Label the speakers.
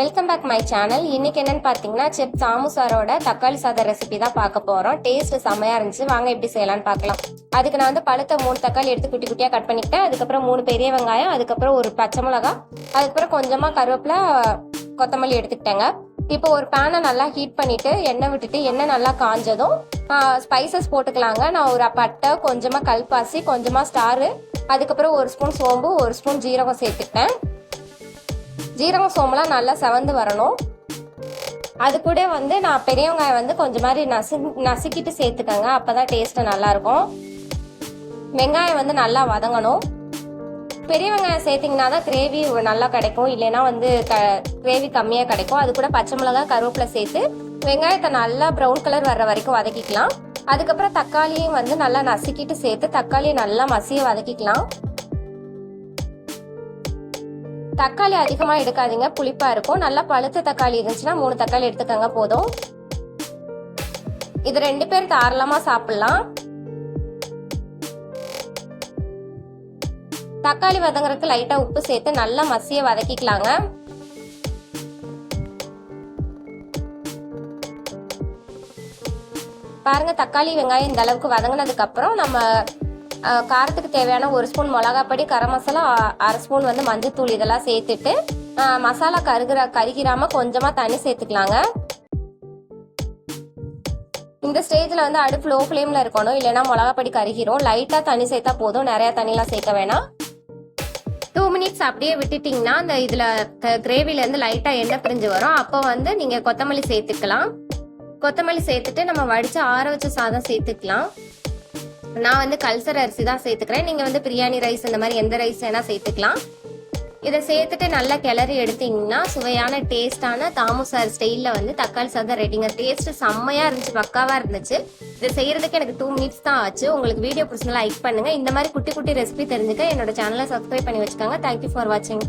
Speaker 1: Welcome back my channel இன்னைக்கு என்னன்னு பார்த்தீங்கன்னா செப் சாமு சாரோட தக்காளி சாதம் ரெசிபி தான் பார்க்க போகிறோம் டேஸ்ட் செம்மையா இருந்துச்சு. வாங்க எப்படி செய்யலாம்னு பார்க்கலாம். அதுக்கு நான் வந்து பழுத்த மூணு தக்காளி எடுத்து குட்டி குட்டியாக கட் பண்ணிக்கிட்டேன். அதுக்கப்புறம் மூணு பெரிய வெங்காயம் அதுக்கப்புறம் ஒரு பச்சை மிளகா அதுக்கப்புறம் கொஞ்சமாக கருவேப்பிலை கொத்தமல்லி எடுத்துக்கிட்டேங்க. இப்போ ஒரு பேனை நல்லா ஹீட் பண்ணிட்டு எண்ணெய் விட்டுட்டு எண்ணெய் நல்லா காஞ்சதும் ஸ்பைசஸ் போட்டுக்கலாங்க. நான் ஒரு பட்டை கொஞ்சமாக கல்பாசி கொஞ்சமாக ஸ்டாரு அதுக்கப்புறம் ஒரு ஸ்பூன் சோம்பு ஒரு ஸ்பூன் ஜீரகம் சேர்த்துக்கிட்டேன். ஜீரக சோம்பெலாம் நல்லா செவந்து வரணும். அது கூட வந்து நான் பெரிய வெங்காயம் வந்து கொஞ்சம் மாதிரி நசு நசுக்கிட்டு சேர்த்துக்கங்க. அப்போ தான் டேஸ்ட்டு நல்லாயிருக்கும். வெங்காயம் வந்து நல்லா வதங்கணும். பெரிய வெங்காயம் சேர்த்திங்கன்னா தான் கிரேவி நல்லா கிடைக்கும். இல்லைன்னா வந்து க கிரேவி கம்மியாக கிடைக்கும். அது கூட பச்சை மிளகாய் கருவேப்பிலை சேர்த்து வெங்காயத்தை நல்லா ப்ரௌன் கலர் வர்ற வரைக்கும் வதக்கிக்கலாம். அதுக்கப்புறம் தக்காளியும் வந்து நல்லா நசுக்கிட்டு சேர்த்து தக்காளியை நல்லா மசிய வதக்கிக்கலாம். தக்காளி அதிகமாக எடுக்காதீங்க. புளிப்பாக இருக்கும். நல்லா பழுத்த தக்காளி இருந்துச்சுன்னா மூணு தக்காளி எடுத்துக்கோங்க போதும். இது ரெண்டு பேர் தாராளமாக சாப்பிடலாம். தக்காளி வதங்குறதுக்கு லைட்டாக உப்பு சேர்த்து நல்லா மசிய வதக்கிக்கலாங்க. பாருங்க தக்காளி வெங்காயம் இந்த அளவுக்கு வதங்கினதுக்கு அப்புறம் நம்ம காரத்துக்கு தேவையான ஒரு ஸ்பூன் மிளகாப்பொடி கரம் மசாலா அரை ஸ்பூன் வந்து மஞ்சத்தூள் இதெல்லாம் சேர்த்துட்டு மசாலா கருகிற கருகிராம கொஞ்சமா தண்ணி சேர்த்துக்கலாங்க. இந்த ஸ்டேஜில் வந்து அடுப்பு லோ ஃப்ளேமில் இருக்கணும். இல்லைனா மிளகாப்பொடி கருகிரும். லைட்டாக தண்ணி சேர்த்தா போதும். நிறையா தண்ணிலாம் சேர்க்க வேணாம். டூ மினிட்ஸ் அப்படியே விட்டுட்டிங்கன்னா அந்த இதில் கிரேவிலேருந்து லைட்டாக எண்ணெய் பிரிஞ்சு வரும். அப்போ வந்து நீங்கள் கொத்தமல்லி சேர்த்துக்கலாம். கொத்தமல்லி சேர்த்துட்டு நம்ம வடித்து ஆற வச்ச சாதம் சேர்த்துக்கலாம். நான் வந்து கல்சர் அரிசி தான் சேர்த்துக்கிறேன். நீங்கள் வந்து பிரியாணி ரைஸ் இந்த மாதிரி எந்த ரைஸ் வேணால் சேர்த்துக்கலாம். இதை சேர்த்துட்டு நல்லா கிளறி எடுத்தீங்கன்னா சுவையான டேஸ்டான தாமுசார் ஸ்டைலில் வந்து தக்காளி சாதம் ரெடிங்க டேஸ்ட் செம்மையாக இருந்துச்சு பக்காவாக இருந்துச்சு. இதை செய்யறதுக்கு எனக்கு டூ மினிட்ஸ் தான் ஆச்சு. உங்களுக்கு வீடியோ பிடிச்சிருந்தா லைக் பண்ணுங்க. இந்த மாதிரி குட்டி குட்டி ரெசிபி தெரிஞ்சுக்க என்னோட சேனலை சப்ஸ்கிரைப் பண்ணி வச்சுக்கோங்க. தேங்க்யூ ஃபார் வாட்சிங்